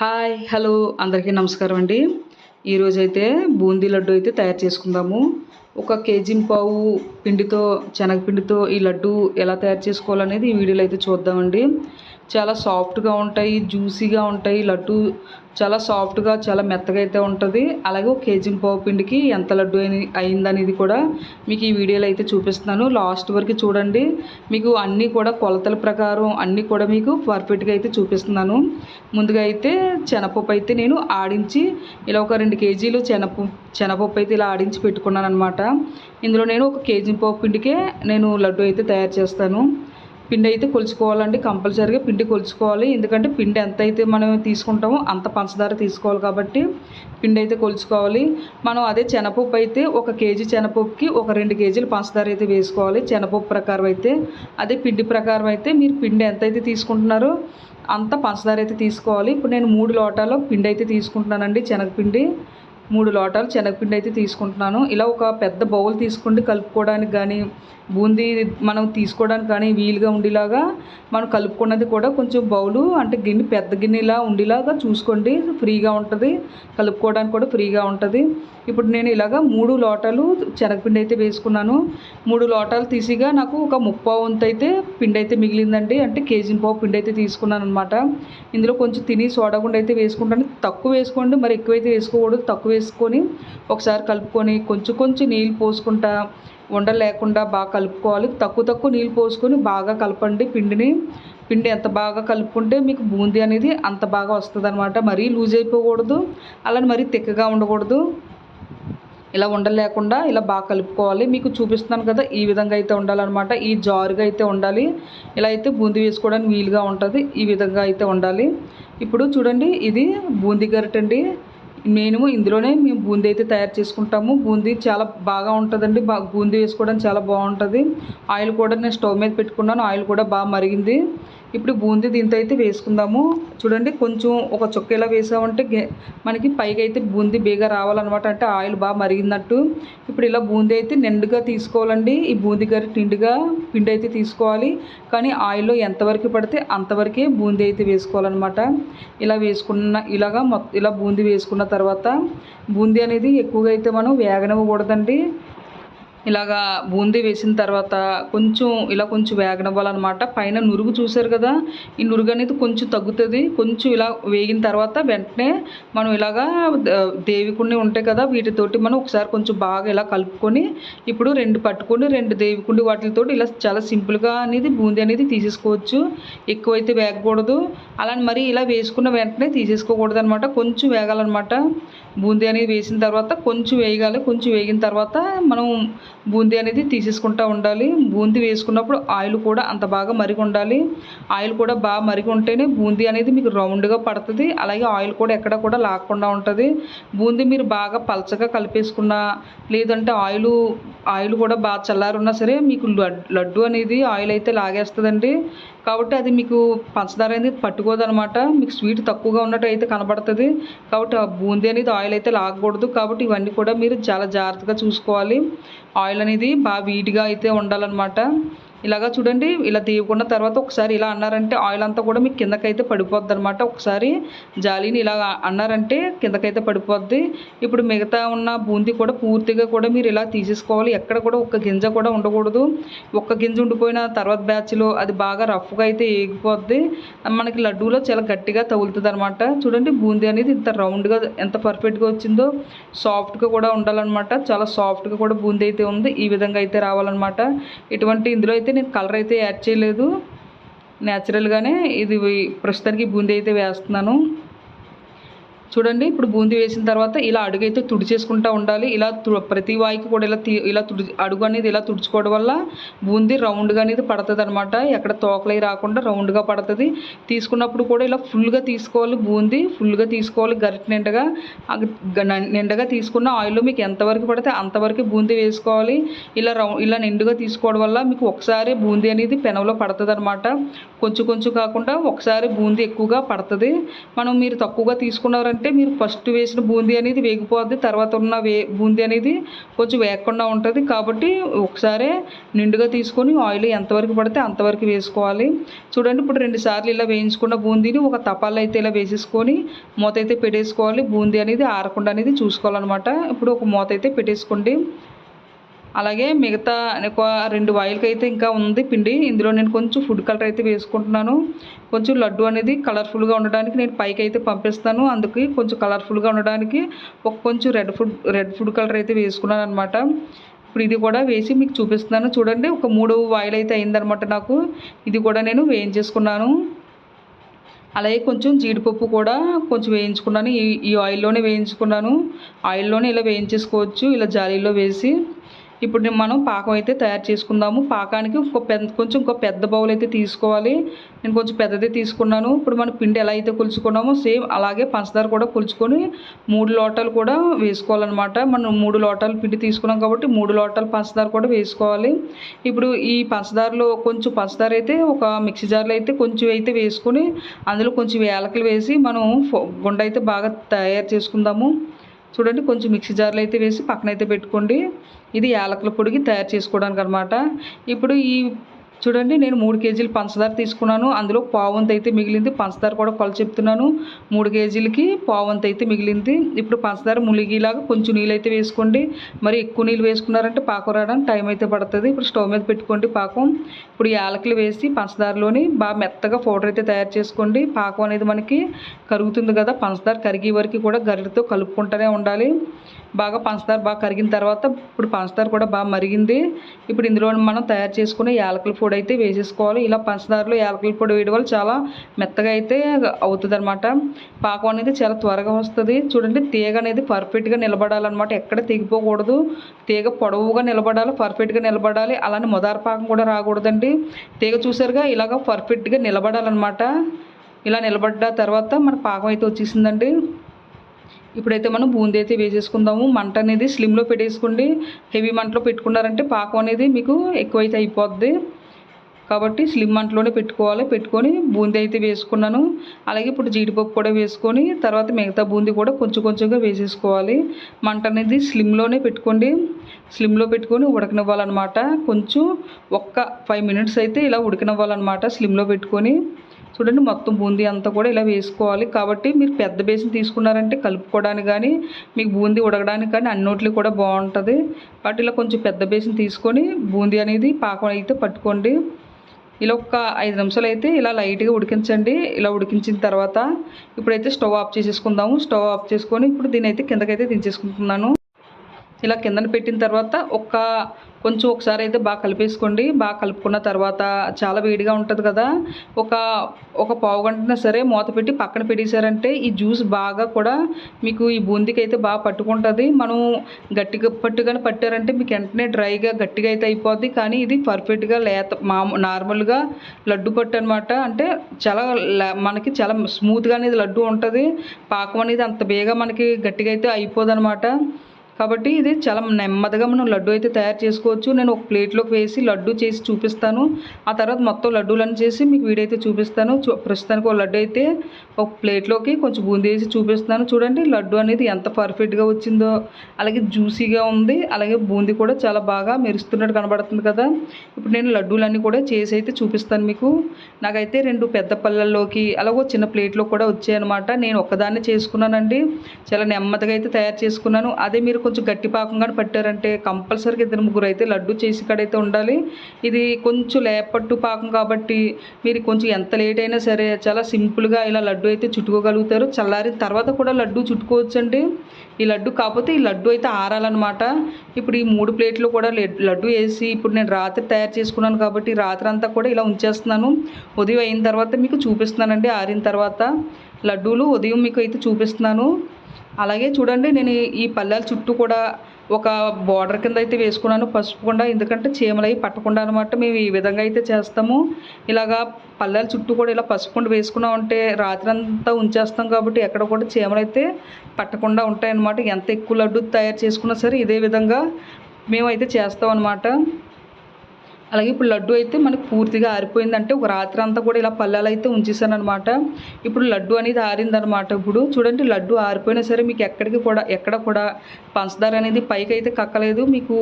Hi hello అందరికీ నమస్కారం అండి. ఈరోజైతే బూందీ లడ్డు అయితే తయారు చేసుకుందాము. ఒక కేజీ పావు పిండితో శనగపిండితో ఈ లడ్డు ఎలా తయారు చేసుకోవాలనేది ఈ వీడియోలో అయితే చూద్దామండి. చాలా సాఫ్ట్గా ఉంటాయి జ్యూసీగా ఉంటాయి లడ్డు చాలా సాఫ్ట్గా చాలా మెత్తగా అయితే ఉంటుంది. అలాగే ఒక కేజీ పావు పిండికి ఎంత లడ్డు అయిన అయిందనేది కూడా మీకు ఈ వీడియోలో అయితే చూపిస్తున్నాను. లాస్ట్ వరకు చూడండి. మీకు అన్నీ కూడా కొలతల ప్రకారం అన్నీ కూడా మీకు పర్ఫెక్ట్గా అయితే చూపిస్తున్నాను. ముందుగా అయితే శనపప్పు అయితే నేను ఆడించి ఇలా ఒక రెండు కేజీలు శనగపప్పు శనగపప్పు అయితే ఇలా ఆడించి పెట్టుకున్నాను అనమాట ఇందులో నేను ఒక కేజీ పప్పు పిండికే నేను లడ్డు అయితే తయారు చేస్తాను. పిండి అయితే కొలుచుకోవాలండి కంపల్సరీగా పిండి కొలుచుకోవాలి. ఎందుకంటే పిండి ఎంత అయితే మనం తీసుకుంటామో అంత పంచదార తీసుకోవాలి కాబట్టి పిండి అయితే కొలుచుకోవాలి. మనం అదే శనగపప్పు అయితే ఒక కేజీ శనగపప్పుకి ఒక రెండు కేజీలు పంచదార అయితే వేసుకోవాలి శనగపప్పు ప్రకారం అయితే. అదే పిండి ప్రకారం అయితే మీరు పిండి ఎంత అయితే తీసుకుంటున్నారో అంత పంచదార అయితే తీసుకోవాలి. ఇప్పుడు నేను మూడు లోటాలో పిండి అయితే తీసుకుంటున్నానండి శనగపిండి. మూడు లోటాలు శనగపిండి అయితే తీసుకుంటున్నాను. ఇలా ఒక పెద్ద బౌల్ తీసుకోండి కలుపుకోవడానికి కానీ బూందీ మనం తీసుకోవడానికి కానీ వీలుగా ఉండేలాగా మనం కలుపుకున్నది కూడా కొంచెం బౌలు అంటే గిన్నె పెద్ద గిన్నెలా ఉండేలాగా చూసుకోండి. ఫ్రీగా ఉంటుంది. కలుపుకోవడానికి కూడా ఫ్రీగా ఉంటుంది. ఇప్పుడు నేను ఇలాగా మూడు లోటాలు శనగపిండి అయితే వేసుకున్నాను. మూడు లోటాలు తీసిగా నాకు ఒక ముప్పావు వంతు అయితే పిండి అయితే మిగిలిందండి. అంటే కేజీ పావు పిండి అయితే తీసుకున్నాను అనమాట ఇందులో కొంచెం తిని సోడా గుండ అయితే వేసుకుంటాను. తక్కువ వేసుకోండి. మరి ఎక్కువైతే వేసుకోకూడదు. తక్కువ వేసుకొని ఒకసారి కలుపుకొని కొంచెం కొంచెం నీళ్ళు పోసుకుంటా ఉండ లేకుండా బాగా కలుపుకోవాలి. తక్కువ తక్కువ నీళ్ళు పోసుకొని బాగా కలపండి పిండిని. పిండి ఎంత బాగా కలుపుకుంటే మీకు బూందీ అనేది అంత బాగా వస్తుంది అనమాట మరీ లూజ్ అయిపోకూడదు. అలానే మరీ తిక్కగా ఉండకూడదు. ఇలా ఉండలేకుండా ఇలా బాగా కలుపుకోవాలి. మీకు చూపిస్తున్నాను కదా ఈ విధంగా అయితే ఉండాలన్నమాట. ఈ జారుగా అయితే ఉండాలి. ఇలా అయితే బూందీ వేసుకోవడానికి వీలుగా ఉంటుంది. ఈ విధంగా అయితే ఉండాలి. ఇప్పుడు చూడండి ఇది బూందీ గరిటండి. మేము ఇందులోనే మేము బూందీ అయితే తయారు చేసుకుంటాము. బూందీ చాలా బాగా ఉంటుందండి. బా బూందీ వేసుకోవడానికి చాలా బాగుంటుంది. ఆయిల్ కూడా నేను స్టవ్ మీద పెట్టుకున్నాను. ఆయిల్ కూడా బాగా మరిగింది. ఇప్పుడు బూందీ దీంతో అయితే వేసుకుందాము. చూడండి కొంచెం ఒక చుక్క ఇలా వేసామంటే మనకి పైకి అయితే బూందీ బేగా రావాలన్నమాట. అంటే ఆయిల్ బాగా మరిగినట్టు. ఇప్పుడు ఇలా బూందీ అయితే నిండుగా తీసుకోవాలండి. ఈ బూందీ గారి నిండుగా పిండి అయితే తీసుకోవాలి. కానీ ఆయిల్లో ఎంతవరకు పడితే అంతవరకే బూందీ అయితే వేసుకోవాలన్నమాట. ఇలా వేసుకున్న ఇలాగా మొత్తం ఇలా బూందీ వేసుకున్న తర్వాత బూందీ అనేది ఎక్కువగా అయితే మనం వేగనివ్వకూడదండి. ఇలాగా బూందీ వేసిన తర్వాత కొంచెం ఇలా కొంచెం వేగనివ్వాలన్నమాట. పైన నురుగు చూసారు కదా? ఈ నురుగు అనేది కొంచెం తగ్గుతుంది. కొంచెం ఇలా వేగిన తర్వాత వెంటనే మనం ఇలాగా దేవికుండి ఉంటాయి కదా? వీటితోటి మనం ఒకసారి కొంచెం బాగా ఇలా కలుపుకొని ఇప్పుడు రెండు పట్టుకొని రెండు దేవికుండి వాటితో ఇలా చాలా సింపుల్గా అనేది బూందీ అనేది తీసేసుకోవచ్చు. ఎక్కువైతే వేగకూడదు. అలానే మరి ఇలా వేసుకున్న వెంటనే తీసేసుకోకూడదు అనమాట కొంచెం వేగాలన్నమాట. బూందీ అనేది వేసిన తర్వాత కొంచెం వేయగాలి కొంచెం వేగిన తర్వాత మనం బూందీ అనేది తీసేసుకుంటూ ఉండాలి. బూందీ వేసుకున్నప్పుడు ఆయిల్ కూడా అంత బాగా మరిగి ఉండాలి ఆయిల్ కూడా బాగా మరిగి ఉంటేనే బూందీ అనేది మీకు రౌండ్గా పడుతుంది. అలాగే ఆయిల్ కూడా ఎక్కడ కూడా లాక్కుండా ఉంటుంది. బూందీ మీరు బాగా పలచగా కలిపేసుకున్నా లేదంటే ఆయిల్ ఆయిల్ కూడా బాగా చల్లారున్నా సరే మీకు లడ్డు అనేది ఆయిల్ అయితే లాగేస్తుందండి. కాబట్టి అది మీకు పంచదార అనేది పట్టుకోదనమాట. మీకు స్వీట్ తక్కువగా ఉన్నట్టు అయితే కనబడుతుంది. కాబట్టి ఆ బూందీ అనేది ఆయిల్ అయితే లాగకూడదు. కాబట్టి ఇవన్నీ కూడా మీరు చాలా జాగ్రత్తగా చూసుకోవాలి. ఆయిల్ అనేది బాగా వీటిగా అయితే ఉండాలన్నమాట. ఇలాగా చూడండి ఇలా తీయకున్న తర్వాత ఒకసారి ఇలా అన్నారంటే ఆయిల్ అంతా కూడా మీకు కిందకైతే పడిపోద్ది అనమాట ఒకసారి జాలీని ఇలా అన్నారంటే కిందకైతే పడిపోద్ది. ఇప్పుడు మిగతా ఉన్న బూందీ కూడా పూర్తిగా కూడా మీరు ఇలా తీసేసుకోవాలి. ఎక్కడ కూడా ఒక్క గింజ కూడా ఉండకూడదు. ఒక్క గింజ ఉండిపోయిన తర్వాత బ్యాచ్లో అది బాగా రఫ్గా అయితే ఏగిపోద్ది. మనకి లడ్డూలో చాలా గట్టిగా తగులుతుంది అనమాట చూడండి బూందీ అనేది ఇంత రౌండ్గా ఎంత పర్ఫెక్ట్గా వచ్చిందో సాఫ్ట్గా కూడా ఉండాలన్నమాట. చాలా సాఫ్ట్గా కూడా బూందీ అయితే ఉంది. ఈ విధంగా అయితే రావాలన్నమాట. ఇటువంటి ఇందులో అయితే నేను కలర్ అయితే యాడ్ చేయలేదు. న్యాచురల్గానే ఇది ప్రస్తుతానికి బూందీ అయితే వేస్తున్నాను. చూడండి ఇప్పుడు బూందీ వేసిన తర్వాత ఇలా అడుగు అయితే తుడిచేసుకుంటూ ఉండాలి. ఇలా తు- ప్రతి వాయికి కూడా ఇలా ఇలా తుడి అడుగు అనేది ఇలా తుడుచుకోవడం వల్ల బూందీ రౌండ్గా అనేది పడుతుంది అనమాట ఎక్కడ తోకలై రాకుండా రౌండ్గా పడుతుంది. తీసుకున్నప్పుడు కూడా ఇలా ఫుల్గా తీసుకోవాలి బూందీ ఫుల్గా తీసుకోవాలి గరిటె నిండగా. నిండగా తీసుకున్న ఆయిల్లో మీకు ఎంతవరకు పడితే అంతవరకు బూందీ వేసుకోవాలి. ఇలా రౌ ఇలా నిండుగా తీసుకోవడం వల్ల మీకు ఒకసారి బూందీ అనేది పెనంలో పడుతుంది అనమాట కొంచెం కొంచెం కాకుండా ఒకసారి బూందీ ఎక్కువగా పడుతుంది. మనం మీరు తక్కువగా తీసుకున్నారంటే అంటే మీరు ఫస్ట్ వేసిన బూందీ అనేది వేగిపోద్ది తర్వాత ఉన్న వే బూందీ అనేది కొంచెం వేగకుండా ఉంటుంది. కాబట్టి ఒకసారి నిండుగా తీసుకొని ఆయిల్ ఎంతవరకు పడితే అంతవరకు వేసుకోవాలి. చూడండి ఇప్పుడు రెండు సార్లు ఇలా వేయించుకున్న బూందీని ఒక తపాలు అయితే ఇలా వేసేసుకొని మూత అయితే పెట్టేసుకోవాలి. బూందీ అనేది ఆరకుండా అనేది చూసుకోవాలన్నమాట. ఇప్పుడు ఒక మూత అయితే పెట్టేసుకోండి. అలాగే మిగతా ఒక రెండు వాయిల్కి అయితే ఇంకా ఉంది పిండి. ఇందులో నేను కొంచెం ఫుడ్ కలర్ అయితే వేసుకుంటున్నాను. కొంచెం లడ్డు అనేది కలర్ఫుల్గా ఉండడానికి నేను పైకి అయితే పంపిస్తాను. అందుకే కొంచెం కలర్ఫుల్గా ఉండడానికి ఒక కొంచెం red food red food colour అయితే వేసుకున్నాను అనమాట ఇప్పుడు ఇది కూడా వేసి మీకు చూపిస్తున్నాను. చూడండి ఒక మూడు వాయిల్ అయితే అయిందనమాట నాకు. ఇది కూడా నేను వేయించేసుకున్నాను. అలాగే కొంచెం జీడిపప్పు కూడా కొంచెం వేయించుకున్నాను. ఈ ఈ ఆయిల్లోనే వేయించుకున్నాను. ఆయిల్లోనే ఇలా వేయించేసుకోవచ్చు. ఇలా జాలీలో వేసి. ఇప్పుడు మనం పాకం అయితే తయారు చేసుకుందాము. పాకానికి ఒక పెద్ద కొంచెం ఇంకో పెద్ద బౌల్ అయితే తీసుకోవాలి. నేను కొంచెం పెద్దది తీసుకున్నాను. ఇప్పుడు మనం పిండి ఎలా అయితే కొలుచుకున్నామో సేమ్ అలాగే పంచదార కూడా కొలుచుకొని మూడు లోటాలు కూడా వేసుకోవాలన్నమాట. మనం మూడు లోటాలు పిండి తీసుకున్నాం కాబట్టి మూడు లోటాలు పంచదార కూడా వేసుకోవాలి. ఇప్పుడు ఈ పంచదారలో కొంచెం పంచదార అయితే ఒక మిక్సీ జార్లో అయితే కొంచెం అయితే వేసుకొని అందులో కొంచెం యాలకులు వేసి మనం గుండె అయితే బాగా తయారు చేసుకుందాము. చూడండి కొంచెం మిక్సీ జార్లో అయితే వేసి పక్కన అయితే పెట్టుకోండి. ఇది యాలకుల పొడికి తయారు చేసుకోవడానికి అనమాట ఇప్పుడు ఈ చూడండి నేను మూడు కేజీలు పంచదార తీసుకున్నాను. అందులో పావంత అయితే మిగిలింది. పంచదార కూడా కొల చెప్తున్నాను. మూడు కేజీలకి పావంత అయితే మిగిలింది. ఇప్పుడు పంచదార ములిగిలాగా కొంచెం నీళ్ళు అయితే వేసుకోండి. మరి ఎక్కువ నీళ్ళు వేసుకున్నారంటే పాకం రావడానికి టైం అయితే పడుతుంది. ఇప్పుడు స్టవ్ మీద పెట్టుకోండి పాకం. ఇప్పుడు యాలకులు వేసి పంచదారలోని బాగా మెత్తగా పౌడర్ అయితే తయారు చేసుకోండి. పాకం అనేది మనకి కరుగుతుంది కదా. పంచదార కరిగే వరకు కూడా గరిటతో కలుపుకుంటూనే ఉండాలి. బాగా పంచదార బాగా కరిగిన తర్వాత ఇప్పుడు పంచదార కూడా బాగా మరిగింది. ఇప్పుడు ఇందులో మనం తయారు చేసుకునే యాలకుల పొడి అయితే వేసేసుకోవాలి. ఇలా పంచదారలో యాలకుల పొడి వేయడం వల్ల చాలా మెత్తగా అయితే అవుతుంది అనమాట పాకం అనేది చాలా త్వరగా వస్తుంది. చూడండి తీగ అనేది పర్ఫెక్ట్గా నిలబడాలన్నమాట. ఎక్కడ తెగిపోకూడదు. తీగ పొడవుగా నిలబడాలి పర్ఫెక్ట్గా నిలబడాలి. అలానే మొదారు పాకం కూడా రాకూడదండి. తీగ చూసారుగా ఇలాగ పర్ఫెక్ట్గా నిలబడాలన్నమాట. ఇలా నిలబడ్డ తర్వాత మన పాకం అయితే వచ్చేసిందండి. ఇప్పుడైతే మనం బూందీ అయితే వేసేసుకుందాము. మంట అనేది స్లిమ్లో పెట్టేసుకోండి. హెవీ మంటలో పెట్టుకున్నారంటే పాకం అనేది మీకు ఎక్కువైతే అయిపోద్ది. కాబట్టి స్లిమ్ మంటలోనే పెట్టుకోవాలి. పెట్టుకొని బూందీ అయితే వేసుకున్నాను. అలాగే ఇప్పుడు జీడిపప్పు కూడా వేసుకొని తర్వాత మిగతా బూందీ కూడా కొంచెం కొంచెంగా వేసేసుకోవాలి. మంట అనేది స్లిమ్లోనే పెట్టుకోండి. స్లిమ్లో పెట్టుకొని ఉడకనివ్వాలన్నమాట. కొంచెం ఒక్క ఫైవ్ మినిట్స్ అయితే ఇలా ఉడకనివ్వాలన్నమాట స్లిమ్లో పెట్టుకొని. చూడండి మొత్తం బూందీ అంతా కూడా ఇలా వేసుకోవాలి. కాబట్టి మీరు పెద్ద బేసిన్ తీసుకున్నారంటే కలుపుకోవడానికి కానీ మీకు బూందీ ఉడకడానికి కానీ అన్నోట్లు కూడా బాగుంటుంది. బట్ ఇలా కొంచెం పెద్ద బేసిన్ తీసుకొని బూందీ అనేది పాకం అయితే పట్టుకోండి. ఇలా ఒక ఐదు నిమిషాలు అయితే ఇలా లైట్గా ఉడికించండి. ఇలా ఉడికించిన తర్వాత ఇప్పుడైతే స్టవ్ ఆఫ్ చేసేసుకుందాము. స్టవ్ ఆఫ్ చేసుకొని ఇప్పుడు దీని అయితే కిందకైతే దించేసుకుంటున్నాను. ఇలా కిందన పెట్టిన తర్వాత ఒక్క కొంచెం ఒకసారి అయితే బాగా కలిపేసుకోండి. బాగా కలుపుకున్న తర్వాత చాలా వేడిగా ఉంటుంది కదా. ఒక ఒక పావు గంటన సరే మూత పెట్టి పక్కన పెట్టేశారంటే ఈ జ్యూస్ బాగా కూడా మీకు ఈ బూందీకి అయితే బాగా పట్టుకుంటుంది. మనం గట్టిగా పట్టుగానే పట్టారంటే మీకు వెంటనే డ్రైగా గట్టిగా అయితే అయిపోద్ది. కానీ ఇది పర్ఫెక్ట్గా లేత మామూ నార్మల్గా లడ్డు పట్టు అనమాట అంటే చాలా మనకి చాలా స్మూత్గా అనేది లడ్డు ఉంటుంది. పాకం అనేది అంత బేగా మనకి గట్టిగా అయితే అయిపోదనమాట కాబట్టి ఇది చాలా నెమ్మదిగా మనం లడ్డు అయితే తయారు చేసుకోవచ్చు. నేను ఒక ప్లేట్లోకి వేసి లడ్డు చేసి చూపిస్తాను. ఆ తర్వాత మొత్తం లడ్డూలను చేసి మీకు వీడియో అయితే చూపిస్తాను. ప్రస్తుతానికి ఒక లడ్డు అయితే ఒక ప్లేట్లోకి కొంచెం బూందీ వేసి చూపిస్తాను. చూడండి లడ్డు అనేది ఎంత పర్ఫెక్ట్గా వచ్చిందో. అలాగే జ్యూసీగా ఉంది. అలాగే బూందీ కూడా చాలా బాగా మెరుస్తున్నట్టు కనబడుతుంది కదా. ఇప్పుడు నేను లడ్డూలన్నీ కూడా చేసి అయితే చూపిస్తాను మీకు. నాకైతే రెండు పెద్ద పళ్ళల్లోకి అలాగో చిన్న ప్లేట్లో కూడా వచ్చాయన్నమాట. నేను ఒక్కదాన్నే చేసుకున్నానండి. చాలా నెమ్మదిగా అయితే తయారు చేసుకున్నాను. అదే మీరు కొంచెం గట్టి పాకంగా పట్టారంటే కంపల్సరీగా ఇద్దరు ముగ్గురు అయితే లడ్డు చేసి కాడైతే ఉండాలి. ఇది కొంచెం లేపట్టు పాకం కాబట్టి మీరు కొంచెం ఎంత లేట్ అయినా సరే చాలా సింపుల్గా ఇలా లడ్డు అయితే చుట్టుకోగలుగుతారు. చల్లారిన తర్వాత కూడా లడ్డు చుట్టుకోవచ్చండి. ఈ లడ్డు కాకపోతే ఈ లడ్డు అయితే ఆరాలన్నమాట. ఇప్పుడు ఈ మూడు ప్లేట్లు కూడా లడ్డు వేసి ఇప్పుడు నేను రాత్రి తయారు చేసుకున్నాను కాబట్టి రాత్రి అంతా కూడా ఇలా ఉంచేస్తున్నాను. ఉదయం అయిన తర్వాత మీకు చూపిస్తున్నానండి. ఆరిన తర్వాత లడ్డూలు ఉదయం మీకు అయితే చూపిస్తున్నాను. అలాగే చూడండి నేను ఈ పల్లెల చుట్టూ కూడా ఒక బార్డర్ కింద అయితే వేసుకున్నాను. పసుపు కూడా ఎందుకంటే చీమలు అవి పట్టకుండా అనమాట మేము ఈ విధంగా అయితే చేస్తాము. ఇలాగా పల్లెల చుట్టూ కూడా ఇలా పసుపు కుండ వేసుకున్నాం అంటే రాత్రి అంతా ఉంచేస్తాం కాబట్టి ఎక్కడ కూడా చీమలు అయితే పట్టకుండా ఉంటాయన్నమాట. ఎంత ఎక్కువ లడ్డు తయారు చేసుకున్నా సరే ఇదే విధంగా మేమైతే చేస్తాం అనమాట అలాగే ఇప్పుడు లడ్డు అయితే మనకు పూర్తిగా ఆరిపోయింది అంటే ఒక రాత్రి అంతా కూడా ఇలా పళ్ళాలు అయితే ఉంచేసాను అనమాట ఇప్పుడు లడ్డు అనేది ఆరిందనమాట ఇప్పుడు. చూడండి లడ్డు ఆరిపోయినా సరే మీకు ఎక్కడికి కూడా ఎక్కడ కూడా పంచదార అనేది పైకి అయితే కక్కలేదు. మీకు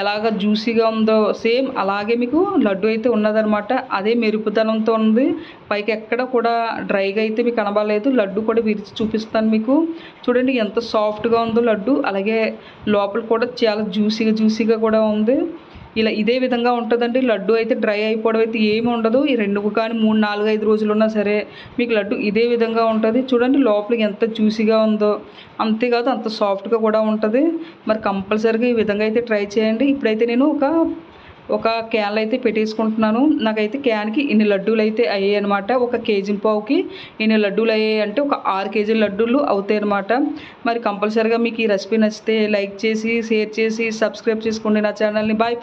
ఎలాగ జ్యూసీగా ఉందో సేమ్ అలాగే మీకు లడ్డు అయితే ఉన్నదనమాట అదే మెరుపుదనంతో ఉంది. పైకి ఎక్కడ కూడా డ్రైగా అయితే మీకు కనబడలేదు. లడ్డు కూడా విరిచి చూపిస్తాను మీకు. చూడండి ఎంత సాఫ్ట్గా ఉందో లడ్డు. అలాగే లోపల కూడా చాలా జ్యూసీగా జ్యూసీగా కూడా ఉంది. ఇలా ఇదే విధంగా ఉంటుందండి. లడ్డు అయితే డ్రై అయిపోవడం అయితే ఏమి ఉండదు. ఈ రెండు కానీ మూడు నాలుగు ఐదు రోజులు ఉన్నా సరే మీకు లడ్డు ఇదే విధంగా ఉంటుంది. చూడండి లోపలికి ఎంత జ్యూసీగా ఉందో. అంతేకాదు అంత సాఫ్ట్గా కూడా ఉంటుంది. మరి కంపల్సరీగా ఈ విధంగా అయితే ట్రై చేయండి. ఇప్పుడైతే నేను ఒక ఒక క్యాన్లు అయితే పెట్టేసుకుంటున్నాను. నాకైతే క్యాన్కి ఇన్ని లడ్డూలు అయితే అయ్యాయి అనమాట ఒక కేజీ పావుకి ఇన్ని లడ్డూలు అయ్యాయి అంటే ఒక ఆరు కేజీల లడ్డూలు అవుతాయి అనమాట మరి కంపల్సరీగా మీకు ఈ రెసిపీ నచ్చితే లైక్ చేసి షేర్ చేసి సబ్స్క్రైబ్ చేసుకోండి నా ఛానల్ని. బాయ్